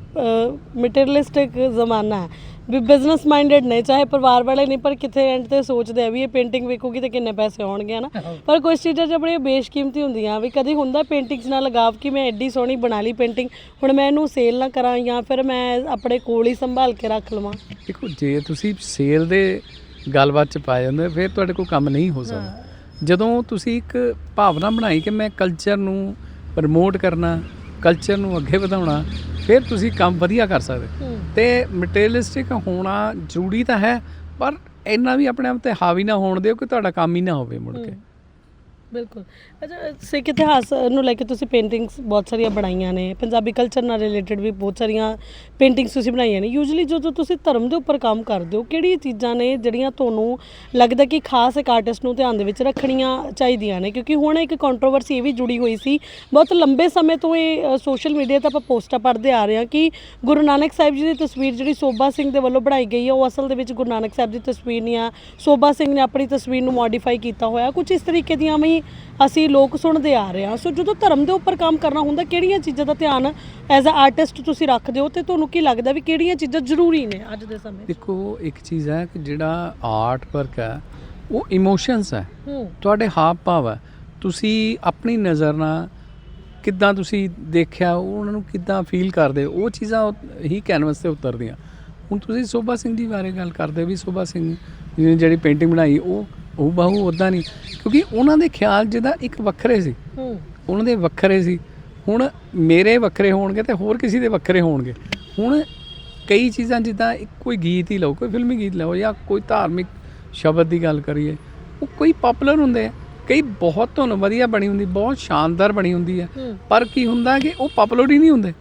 ਮਟੀਰੀਅਲਿਸਟਿਕ ਜ਼ਮਾਨਾ ਹੈ ਵੀ ਬਿਜ਼ਨਸ ਮਾਈਂਡਡ ਨੇ ਚਾਹੇ ਪਰਿਵਾਰ ਵਾਲੇ ਨਹੀਂ ਪਰ ਕਿਥੇ ਐਂਡ ਤੇ ਸੋਚਦੇ ਆ ਵੀ ਇਹ ਪੇਂਟਿੰਗ ਵਿਕੂਗੀ ਤੇ ਕਿੰਨੇ ਪੈਸੇ ਆਉਣਗੇ ਹਨਾ? ਪਰ ਕੁਝ ਚੀਜ਼ਾਂ ਚ ਬੜੀਆਂ ਬੇਸ਼ਕੀਮਤੀ ਹੁੰਦੀਆਂ ਵੀ ਕਦੀ ਹੁੰਦਾ ਪੇਂਟਿੰਗਸ ਨਾਲ ਲਗਾਵ ਕਿ ਮੈਂ ਐਡੀ ਸੋਹਣੀ ਬਣਾ ਲਈ ਪੇਂਟਿੰਗ ਹੁਣ ਮੈਂ ਇਹਨੂੰ ਸੇਲ ਨਾ ਕਰਾਂ ਜਾਂ ਫਿਰ ਮੈਂ ਆਪਣੇ ਕੋਲ ਹੀ ਸੰਭਾਲ ਕੇ ਰੱਖ ਲਵਾਂ। ਦੇਖੋ ਜੇ ਤੁਸੀਂ ਸੇਲ ਦੇ ਗੱਲਬਾਤ ਚ ਪਾ ਜਾਂਦੇ ਫਿਰ ਤੁਹਾਡੇ ਕੋਲ ਕੰਮ ਨਹੀਂ ਹੋ ਸਕਦਾ। ਜਦੋਂ ਤੁਸੀਂ ਇੱਕ ਭਾਵਨਾ ਬਣਾਈ ਕਿ ਮੈਂ ਕਲਚਰ ਨੂੰ ਪ੍ਰਮੋਟ ਕਰਨਾ ਕਲਚਰ ਨੂੰ ਅੱਗੇ ਵਧਾਉਣਾ ਫਿਰ ਤੁਸੀਂ ਕੰਮ ਵਧੀਆ ਕਰ ਸਕਦੇ। ਤੇ ਮਟੀਰੀਅਲਿਸਟਿਕ ਹੋਣਾ ਜ਼ਰੂਰੀ ਤਾਂ ਹੈ ਪਰ ਇੰਨਾ ਵੀ ਆਪਣੇ ਆਪ ਤੇ ਹਾਵੀ ਨਾ ਹੋਣ ਦਿਓ ਕਿ ਤੁਹਾਡਾ ਕੰਮ ਹੀ ਨਾ ਹੋਵੇ ਮੁੜ ਕੇ। ਬਿਲਕੁਲ। ਅੱਛਾ, ਸਿੱਖ ਇਤਿਹਾਸ ਨੂੰ ਲੈ ਕੇ ਤੁਸੀਂ ਪੇਂਟਿੰਗਸ ਬਹੁਤ ਸਾਰੀਆਂ ਬਣਾਈਆਂ ਨੇ। ਪੰਜਾਬੀ ਕਲਚਰ ਨਾਲ ਰਿਲੇਟਡ ਵੀ ਬਹੁਤ ਸਾਰੀਆਂ ਪੇਂਟਿੰਗਸ ਤੁਸੀਂ ਬਣਾਈਆਂ ਨੇ। ਯੂਜੂਲੀ ਜਦੋਂ ਤੁਸੀਂ ਧਰਮ ਦੇ ਉੱਪਰ ਕੰਮ ਕਰਦੇ ਹੋ, ਕਿਹੜੀਆਂ ਚੀਜ਼ਾਂ ਨੇ ਜਿਹੜੀਆਂ ਤੁਹਾਨੂੰ ਲੱਗਦਾ ਕਿ ਖਾਸ ਇੱਕ ਆਰਟਿਸਟ ਨੂੰ ਧਿਆਨ ਦੇ ਵਿੱਚ ਰੱਖਣੀਆਂ ਚਾਹੀਦੀਆਂ ਨੇ? ਕਿਉਂਕਿ ਹੁਣ ਇੱਕ ਕੰਟਰੋਵਰਸੀ ਇਹ ਵੀ ਜੁੜੀ ਹੋਈ ਸੀ, ਬਹੁਤ ਲੰਬੇ ਸਮੇਂ ਤੋਂ ਇਹ ਸੋਸ਼ਲ ਮੀਡੀਆ ਤੇ ਆਪਾਂ ਪੋਸਟਾਂ ਪੜ੍ਹਦੇ ਆ ਰਹੇ ਹਾਂ ਕਿ ਗੁਰੂ ਨਾਨਕ ਸਾਹਿਬ ਜੀ ਦੀ ਤਸਵੀਰ ਜਿਹੜੀ ਸੋਭਾ ਸਿੰਘ ਦੇ ਵੱਲੋਂ ਬਣਾਈ ਗਈ ਹੈ, ਉਹ ਅਸਲ ਦੇ ਵਿੱਚ ਗੁਰੂ ਨਾਨਕ ਸਾਹਿਬ ਦੀ ਤਸਵੀਰ ਨਹੀਂ ਆ। ਸੋਭਾ ਸਿੰਘ ਨੇ ਆਪਣੀ ਤਸਵੀਰ ਨੂੰ ਮੋਡੀਫਾਈ ਕੀਤਾ ਹੋਇਆ। ਕੁਝ ਇਸ ਤਰੀਕੇ ਦੀਆਂ ਵੀ ਅਸੀਂ ਲੋਕ ਸੁਣਦੇ ਆ ਰਹੇ ਹਾਂ। ਸੋ ਜਦੋਂ ਧਰਮ ਦੇ ਉੱਪਰ ਕੰਮ ਕਰਨਾ ਹੁੰਦਾ ਕਿਹੜੀਆਂ ਚੀਜ਼ਾਂ ਦਾ ਧਿਆਨ ਐਜ਼ ਅ ਆਰਟਿਸਟ ਤੁਸੀਂ ਰੱਖਦੇ ਹੋ ਤੇ ਤੁਹਾਨੂੰ ਕੀ ਲੱਗਦਾ ਵੀ ਕਿਹੜੀਆਂ ਚੀਜ਼ਾਂ ਜ਼ਰੂਰੀ ਨੇ ਅੱਜ ਦੇ ਸਮੇਂ ਦੇਖੋ ਇੱਕ ਚੀਜ਼ ਹੈ ਕਿ ਜਿਹੜਾ ਆਰਟ ਵਰਕ ਹੈ ਉਹ ਇਮੋਸ਼ਨਸ ਹੈ। ਤੁਹਾਡੇ ਹਾਵ ਭਾਵ ਹੈ। ਤੁਸੀਂ ਆਪਣੀ ਨਜ਼ਰ ਨਾਲ ਕਿੱਦਾਂ ਤੁਸੀਂ ਦੇਖਿਆ ਉਹ ਉਹਨਾਂ ਨੂੰ ਕਿੱਦਾਂ ਫੀਲ ਕਰਦੇ ਹੋ, ਉਹ ਚੀਜ਼ਾਂ ਹੀ ਕੈਨਵਸ ਤੇ ਉਤਰਦੀਆਂ। ਹੁਣ ਤੁਸੀਂ ਸੋਭਾ ਸਿੰਘ ਜੀ ਬਾਰੇ ਗੱਲ ਕਰਦੇ ਹੋ ਵੀ ਸੋਭਾ ਸਿੰਘ ਜੀ ਜਿਹੜੀ ਪੇਂਟਿੰਗ ਬਣਾਈ ਉਹ ਉਹ ਬਾਹੂ ਉਦਾਂ ਨਹੀਂ। ਕਿਉਂਕਿ ਉਹਨਾਂ ਦੇ ਖਿਆਲ ਜਿਹਦਾ ਇੱਕ ਵੱਖਰੇ ਸੀ। ਹੂੰ। ਉਹਨਾਂ ਦੇ ਵੱਖਰੇ ਸੀ। ਹੁਣ ਮੇਰੇ ਵੱਖਰੇ ਹੋਣਗੇ ਤੇ ਹੋਰ ਕਿਸੇ ਦੇ ਵੱਖਰੇ ਹੋਣਗੇ। ਹੁਣ ਕਈ ਚੀਜ਼ਾਂ ਜਿੱਦਾਂ ਕੋਈ ਗੀਤ ਹੀ ਲਓ ਕੋਈ ਫਿਲਮੀ ਗੀਤ ਲਓ ਜਾਂ ਕੋਈ ਧਾਰਮਿਕ ਸ਼ਬਦ ਦੀ ਗੱਲ ਕਰੀਏ ਉਹ ਕੋਈ ਪਪੂਲਰ ਹੁੰਦੇ ਆ। ਕਈ ਬਹੁਤ ਧੁਨ ਵਧੀਆ ਬਣੀ ਹੁੰਦੀ ਬਹੁਤ ਸ਼ਾਨਦਾਰ ਬਣੀ ਹੁੰਦੀ ਹੈ। ਪਰ ਕੀ ਹੁੰਦਾ ਕਿ ਉਹ ਪਪੂਲਰ ਹੀ ਨਹੀਂ ਹੁੰਦੇ।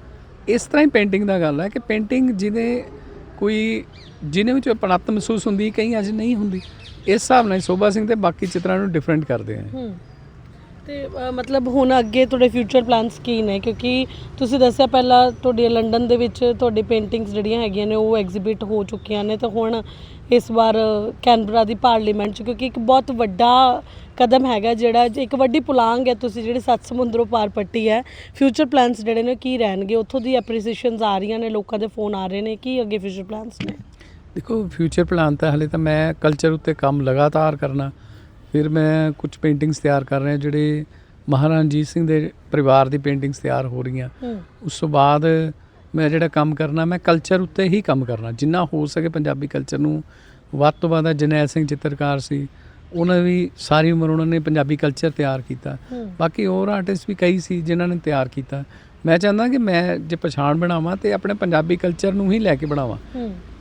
ਇਸ ਤਰ੍ਹਾਂ ਹੀ ਪੇਂਟਿੰਗ ਦਾ ਗੱਲ ਹੈ ਕਿ ਪੇਂਟਿੰਗ ਜਿਹਦੇ ਕੋਈ ਜਿਹਨੇ ਵਿੱਚ ਆਪਣਤ ਮਹਿਸੂਸ ਹੁੰਦੀ ਕਈ ਅੱਜ ਨਹੀਂ ਹੁੰਦੀ। ਇਸ ਹਿਸਾਬ ਨਾਲ ਸੋਭਾ ਸਿੰਘ ਤੇ ਬਾਕੀ ਚਿੱਤਰਾਂ ਨੂੰ ਡਿਫਰੈਂਟ ਕਰਦੇ ਆ। ਹੂੰ। ਤੇ ਅ, ਮਤਲਬ ਹੁਣ ਅੱਗੇ ਤੁਹਾਡੇ ਫਿਊਚਰ ਪਲਾਨਸ ਕੀ ਨੇ? ਕਿਉਂਕਿ ਤੁਸੀਂ ਦੱਸਿਆ ਪਹਿਲਾਂ ਤੁਹਾਡੀ ਲੰਡਨ ਦੇ ਵਿੱਚ ਤੁਹਾਡੀ ਪੇਂਟਿੰਗਸ ਜਿਹੜੀਆਂ ਹੈਗੀਆਂ ਨੇ ਉਹ ਐਗਜ਼ਿਬਿਟ ਹੋ ਚੁੱਕੀਆਂ ਨੇ। ਤਾਂ ਹੁਣ ਇਸ ਵਾਰ ਕੈਨਬਰਾ ਦੀ ਪਾਰਲੀਮੈਂਟ 'ਚ ਕਿਉਂਕਿ ਇੱਕ ਬਹੁਤ ਵੱਡਾ ਕਦਮ ਹੈਗਾ ਜਿਹੜਾ ਜੇ ਇੱਕ ਵੱਡੀ ਪੁਲਾਂਗ ਹੈ ਤੁਸੀਂ ਜਿਹੜੀ ਸੱਤ ਸਮੁੰਦਰੋਂ ਪਾਰ ਪੱਟੀ ਹੈ। ਫਿਊਚਰ ਪਲਾਨਸ ਜਿਹੜੇ ਨੇ ਕੀ ਰਹਿਣਗੇ? ਉੱਥੋਂ ਦੀ ਐਪਰੀਸੀਏਸ਼ਨਸ ਆ ਰਹੀਆਂ ਨੇ ਲੋਕਾਂ ਦੇ ਫੋਨ ਆ ਰਹੇ ਨੇ। ਕੀ ਅੱਗੇ ਫਿਊਚਰ ਪਲਾਨਸ ਨੇ? ਦੇਖੋ ਫਿਊਚਰ ਪਲਾਨ ਤਾਂ ਹਲੇ ਤਾਂ ਮੈਂ ਕਲਚਰ ਉੱਤੇ ਕੰਮ ਲਗਾਤਾਰ ਕਰਨਾ। ਫਿਰ ਮੈਂ ਕੁਝ ਪੇਂਟਿੰਗਸ ਤਿਆਰ ਕਰ ਰਿਹਾ ਜਿਹੜੇ ਮਹਾਰਾਜਾ ਰਣਜੀਤ ਸਿੰਘ ਦੇ ਪਰਿਵਾਰ ਦੀ ਪੇਂਟਿੰਗਸ ਤਿਆਰ ਹੋ ਰਹੀਆਂ। ਉਸ ਤੋਂ ਬਾਅਦ ਮੈਂ ਜਿਹੜਾ ਕੰਮ ਕਰਨਾ ਮੈਂ ਕਲਚਰ ਉੱਤੇ ਹੀ ਕੰਮ ਕਰਨਾ। ਜਿੰਨਾ ਹੋ ਸਕੇ ਪੰਜਾਬੀ ਕਲਚਰ ਨੂੰ। ਵੱਧ ਤੋਂ ਵੱਧ ਜਰਨੈਲ ਸਿੰਘ ਚਿੱਤਰਕਾਰ ਸੀ। ਉਹਨਾਂ ਵੀ ਸਾਰੀ ਉਮਰ ਉਹਨਾਂ ਨੇ ਪੰਜਾਬੀ ਕਲਚਰ ਤਿਆਰ ਕੀਤਾ। ਬਾਕੀ ਹੋਰ ਆਰਟਿਸਟ ਵੀ ਕਈ ਸੀ ਜਿਨ੍ਹਾਂ ਨੇ ਤਿਆਰ ਕੀਤਾ। ਮੈਂ ਚਾਹੁੰਦਾ ਕਿ ਮੈਂ ਜੇ ਪਛਾਣ ਬਣਾਵਾਂ ਤੇ ਆਪਣੇ ਪੰਜਾਬੀ ਕਲਚਰ ਨੂੰ ਹੀ ਲੈ ਕੇ ਬਣਾਵਾਂ।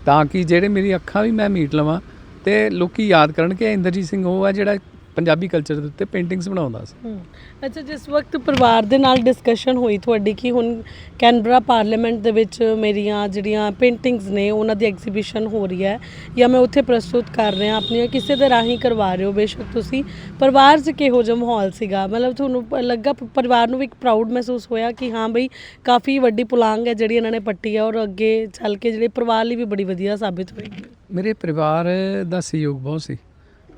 ਤਾਂ ਕਿ ਜਿਹੜੇ ਮੇਰੀ ਅੱਖਾਂ ਵੀ ਮੈਂ ਮੀਟ ਲਵਾਂ ਤੇ ਲੋਕੀ ਯਾਦ ਕਰਨ ਕਿ ਇੰਦਰਜੀਤ ਸਿੰਘ, ਉਹ ਆ ਜਿਹੜਾ ਪੰਜਾਬੀ ਕਲਚਰ ਦੇ ਉੱਤੇ ਪੇਂਟਿੰਗਸ ਬਣਾਉਂਦਾ ਸੀ। ਅੱਛਾ ਜਿਸ ਵਕਤ ਪਰਿਵਾਰ ਦੇ ਨਾਲ ਡਿਸਕਸ਼ਨ ਹੋਈ ਤੁਹਾਡੀ ਕਿ ਹੁਣ ਕੈਨਬਰਾ ਪਾਰਲੀਮੈਂਟ ਦੇ ਵਿੱਚ ਮੇਰੀਆਂ ਜਿਹੜੀਆਂ ਪੇਂਟਿੰਗਸ ਨੇ ਉਹਨਾਂ ਦੀ ਐਗਜ਼ੀਬਿਸ਼ਨ ਹੋ ਰਹੀ ਹੈ ਜਾਂ ਮੈਂ ਉੱਥੇ ਪ੍ਰਸਤੁਤ ਕਰ ਰਿਹਾ ਆਪਣੀਆਂ ਕਿਸੇ ਦੇ ਰਾਹੀਂ ਕਰਵਾ ਰਹੇ ਹੋ ਬੇਸ਼ੱਕ ਤੁਸੀਂ? ਪਰਿਵਾਰ 'ਚ ਕਿਹੋ ਜਿਹਾ ਮਾਹੌਲ ਸੀਗਾ? ਮਤਲਬ ਤੁਹਾਨੂੰ ਲੱਗਾ ਪਰਿਵਾਰ ਨੂੰ ਵੀ ਇੱਕ ਪ੍ਰਾਊਡ ਮਹਿਸੂਸ ਹੋਇਆ ਕਿ ਹਾਂ ਬਈ ਕਾਫੀ ਵੱਡੀ ਪੁਲਾਂਗ ਹੈ ਜਿਹੜੀ ਇਹਨਾਂ ਨੇ ਪੱਟੀ ਹੈ ਔਰ ਅੱਗੇ ਚੱਲ ਕੇ ਜਿਹੜੇ ਪਰਿਵਾਰ ਲਈ ਵੀ ਬੜੀ ਵਧੀਆ ਸਾਬਿਤ ਹੋਏਗੀ ਮੇਰੇ ਪਰਿਵਾਰ ਦਾ ਸਹਿਯੋਗ ਬਹੁਤ ਸੀ।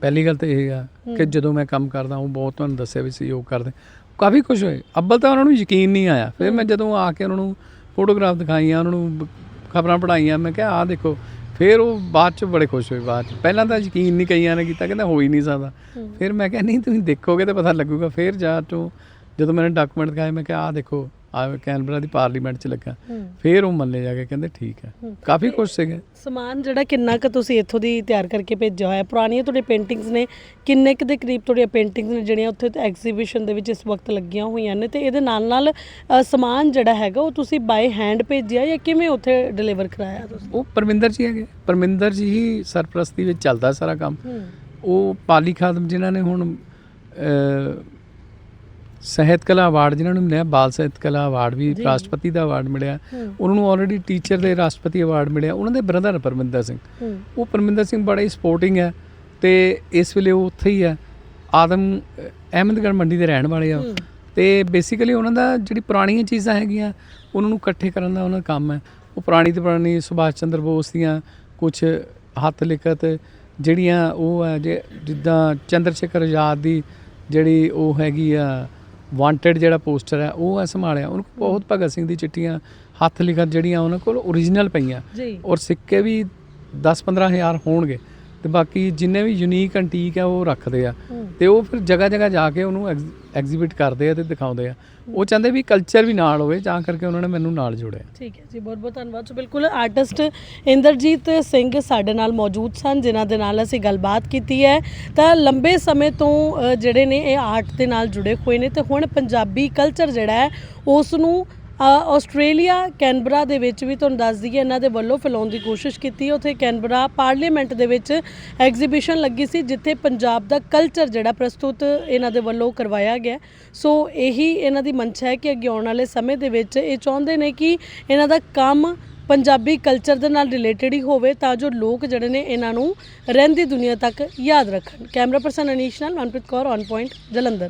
ਪਹਿਲੀ ਗੱਲ ਤਾਂ ਇਹ ਆ ਕਿ ਜਦੋਂ ਮੈਂ ਕੰਮ ਕਰਦਾ ਉਹ ਬਹੁਤ ਤੁਹਾਨੂੰ ਦੱਸਿਆ ਵੀ ਸਹਿਯੋਗ ਕਰਦੇ। ਕਾਫੀ ਖੁਸ਼ ਹੋਏ। ਅੱਬਲ ਤਾਂ ਉਹਨਾਂ ਨੂੰ ਯਕੀਨ ਨਹੀਂ ਆਇਆ। ਫਿਰ ਮੈਂ ਜਦੋਂ ਆ ਕੇ ਉਹਨਾਂ ਨੂੰ ਫੋਟੋਗ੍ਰਾਫ ਦਿਖਾਈਆਂ ਉਹਨਾਂ ਨੂੰ ਖਬਰਾਂ ਪੜਾਈਆਂ ਮੈਂ ਕਿਹਾ ਆਹ ਦੇਖੋ। ਫਿਰ ਉਹ ਬਾਅਦ ਚ ਬੜੇ ਖੁਸ਼ ਹੋਏ ਬਾਅਦ ਚ। ਪਹਿਲਾਂ ਤਾਂ ਯਕੀਨ ਨਹੀਂ ਕਈਆਂ ਨੇ ਕੀਤਾ ਕਹਿੰਦਾ ਹੋ ਹੀ ਨਹੀਂ ਸਕਦਾ। ਫਿਰ ਮੈਂ ਕਿਹਾ ਨਹੀਂ ਤੁਸੀਂ ਦੇਖੋਗੇ ਤਾਂ ਪਤਾ ਲੱਗੂਗਾ। ਫਿਰ ਜਾ ਤੋਂ ਜਦੋਂ ਮੈंने ਡਾਕੂਮੈਂਟ ਦਿਖਾਏ ਮੈਂ ਕਿਹਾ ਆ ਦੇਖੋ ਆ ਕੈਨਬਰਾ ਦੀ ਪਾਰਲੀਮੈਂਟ ਚ ਲੱਗਾ। ਫਿਰ ਉਹ ਮੰਨੇ ਜਾ ਕੇ ਕਹਿੰਦੇ ਠੀਕ ਹੈ। ਕਾਫੀ ਖੁਸ਼ ਸੀਗੇ। ਸਮਾਨ ਜਿਹੜਾ ਕਿੰਨਾ ਕੁ ਤੁਸੀਂ ਇੱਥੋਂ ਦੀ ਤਿਆਰ ਕਰਕੇ ਭੇਜਿਆ ਹੋਇਆ ਪੁਰਾਣੀਆਂ ਤੁਹਾਡੇ ਪੇਂਟਿੰਗਸ ਨੇ ਕਿੰਨੇ ਕੁ ਦੇ ਕਰੀਬ ਤੁਹਾਡੀਆਂ ਪੇਂਟਿੰਗਸ ਨੇ ਜਿਹੜੀਆਂ ਉੱਥੇ ਐਗਜ਼ੀਬਿਸ਼ਨ ਦੇ ਵਿੱਚ ਇਸ ਵਕਤ ਲੱਗੀਆਂ ਹੋਈਆਂ ਨੇ ਤੇ ਇਹਦੇ ਨਾਲ ਨਾਲ ਸਮਾਨ ਜਿਹੜਾ ਹੈਗਾ ਉਹ ਤੁਸੀਂ ਬਾਈ ਹੈਂਡ ਭੇਜਿਆ ਜਾਂ ਕਿਵੇਂ ਉੱਥੇ ਡਿਲੀਵਰ ਕਰਾਇਆ ਤੁਸੀਂ? ਉਹ ਪਰਮਿੰਦਰ ਜੀ ਹੈਗੇ। ਪਰਮਿੰਦਰ ਜੀ ਹੀ ਸਰਪ੍ਰਸਤੀ ਵਿੱਚ ਚੱਲਦਾ ਸਾਰਾ ਕੰਮ। ਉਹ ਪਾਲੀ ਖਾਦਮ ਜਿਨ੍ਹਾਂ ਨੇ ਹੁਣ ਸਾਹਿਤ ਕਲਾ ਅਵਾਰਡ ਜਿਨ੍ਹਾਂ ਨੂੰ ਮਿਲਿਆ ਬਾਲ ਸਾਹਿਤ ਕਲਾ ਅਵਾਰਡ ਵੀ। ਰਾਸ਼ਟਰਪਤੀ ਦਾ ਅਵਾਰਡ ਮਿਲਿਆ। ਉਹਨਾਂ ਨੂੰ ਆਲਰੇਡੀ ਟੀਚਰ ਦੇ ਰਾਸ਼ਟਰਪਤੀ ਅਵਾਰਡ ਮਿਲਿਆ। ਉਹਨਾਂ ਦੇ ਬ੍ਰਦਰ ਪਰਮਿੰਦਰ ਸਿੰਘ। ਉਹ ਪਰਮਿੰਦਰ ਸਿੰਘ ਬੜਾ ਹੀ ਸਪੋਰਟਿੰਗ ਹੈ ਤੇ ਇਸ ਵੇਲੇ ਉਹ ਉੱਥੇ ਹੀ ਹੈ। ਆਦਮ ਅ, ਅਹਿਮਦਗੜ੍ਹ ਮੰਡੀ ਦੇ ਰਹਿਣ ਵਾਲੇ ਆ। ਤੇ ਬੇਸਿਕਲੀ ਉਹਨਾਂ ਦਾ ਜਿਹੜੀ ਪੁਰਾਣੀਆਂ ਚੀਜ਼ਾਂ ਹੈਗੀਆਂ ਉਹਨਾਂ ਨੂੰ ਇਕੱਠੇ ਕਰਨ ਦਾ ਉਹਨਾਂ ਦਾ ਕੰਮ ਹੈ। ਉਹ ਪੁਰਾਣੀ ਤੇ ਪੁਰਾਣੀ ਸੁਭਾਸ਼ ਚੰਦਰ ਬੋਸ ਦੀਆਂ ਕੁਝ ਹੱਥ ਲਿਖਤ ਜਿਹੜੀਆਂ ਉਹ ਹੈ ਜਿੱਦਾਂ ਚੰਦਰ ਸ਼ੇਖਰ ਆਜ਼ਾਦ ਦੀ ਜਿਹੜੀ ਉਹ ਹੈਗੀ ਆ ਵਾਂਟਡ ਜਿਹੜਾ ਪੋਸਟਰ ਹੈ ਉਹ ਹੈ ਸੰਭਾਲਿਆ। ਉਹਨਾਂ ਕੋਲ ਬਹੁਤ ਭਗਤ ਸਿੰਘ ਦੀ ਚਿੱਠੀਆਂ ਹੱਥ ਲਿਖਤ ਜਿਹੜੀਆਂ ਉਹਨਾਂ ਕੋਲ ਓਰੀਜਨਲ ਪਈਆਂ। ਔਰ ਸਿੱਕੇ ਵੀ 10-15 ਹਜ਼ਾਰ ਹੋਣਗੇ। ਤੇ ਬਾਕੀ ਜਿੰਨੇ ਵੀ ਯੂਨੀਕ ਐਂਟੀਕ ਆ ਉਹ ਰੱਖਦੇ ਆ। ਤੇ ਉਹ ਫਿਰ ਜਗ੍ਹਾ ਜਗ੍ਹਾ ਜਾ ਕੇ ਉਹਨੂੰ ਐਗਜ਼ੀਬਿਟ ਕਰਦੇ ਆ ਤੇ ਦਿਖਾਉਂਦੇ ਆ। ਉਹ ਚਾਹੁੰਦੇ ਵੀ ਕਲਚਰ ਵੀ ਨਾਲ ਹੋਵੇ ਜਾਂ ਕਰਕੇ ਉਹਨਾਂ ਨੇ ਮੈਨੂੰ ਨਾਲ ਜੋੜਿਆ। ਠੀਕ ਹੈ ਜੀ ਬਹੁਤ ਬਹੁਤ ਧੰਨਵਾਦ। ਸੋ ਬਿਲਕੁਲ ਆਰਟਿਸਟ ਇੰਦਰਜੀਤ ਸਿੰਘ ਸਾਡੇ ਨਾਲ ਮੌਜੂਦ ਸਨ, ਜਿਨ੍ਹਾਂ ਦੇ ਨਾਲ ਅਸੀਂ ਗੱਲਬਾਤ ਕੀਤੀ ਹੈ। ਤਾਂ ਲੰਬੇ ਸਮੇਂ ਤੋਂ ਜਿਹੜੇ ਨੇ ਇਹ ਆਰਟ ਦੇ ਨਾਲ ਜੁੜੇ ਹੋਏ ਨੇ, ਤੇ ਹੁਣ ਪੰਜਾਬੀ ਕਲਚਰ ਜਿਹੜਾ ਹੈ, ਉਸ ਨੂੰ ਆਸਟ੍ਰੇਲੀਆ, ਕੈਨਬਰਾ ਦੇ ਵਿੱਚ ਵੀ ਤੁਹਾਨੂੰ ਦੱਸ ਦਈਏ, ਇਹਨਾਂ ਦੇ ਵੱਲੋਂ ਫੈਲਾਉਣ ਦੀ ਕੋਸ਼ਿਸ਼ ਕੀਤੀ। ਉੱਥੇ ਕੈਨਬਰਾ ਪਾਰਲੀਮੈਂਟ ਦੇ ਵਿੱਚ ਐਗਜ਼ੀਬਿਸ਼ਨ ਲੱਗੀ ਸੀ, ਜਿੱਥੇ ਪੰਜਾਬ ਦਾ ਕਲਚਰ ਜਿਹੜਾ ਪ੍ਰਸਤੁਤ ਇਹਨਾਂ ਦੇ ਵੱਲੋਂ ਕਰਵਾਇਆ ਗਿਆ। ਸੋ ਇਹੀ ਇਹਨਾਂ ਦੀ ਮੰਸ਼ਾ ਹੈ ਕਿ ਅੱਗੇ ਆਉਣ ਵਾਲੇ ਸਮੇਂ ਦੇ ਵਿੱਚ ਇਹ ਚਾਹੁੰਦੇ ਨੇ ਕਿ ਇਹਨਾਂ ਦਾ ਕੰਮ ਪੰਜਾਬੀ ਕਲਚਰ ਦੇ ਨਾਲ ਰਿਲੇਟਡ ਹੀ ਹੋਵੇ, ਤਾਂ ਜੋ ਲੋਕ ਜਿਹੜੇ ਨੇ ਇਹਨਾਂ ਨੂੰ ਰਹਿੰਦੀ ਦੁਨੀਆ ਤੱਕ ਯਾਦ ਰੱਖਣ। ਕੈਮਰਾ ਪਰਸਨ ਅਨੀਸ਼ ਨਾਲ ਮਨਪ੍ਰੀਤ ਕੌਰ ਔਨ ਪੁਆਇੰਟ ਜਲੰਧਰ।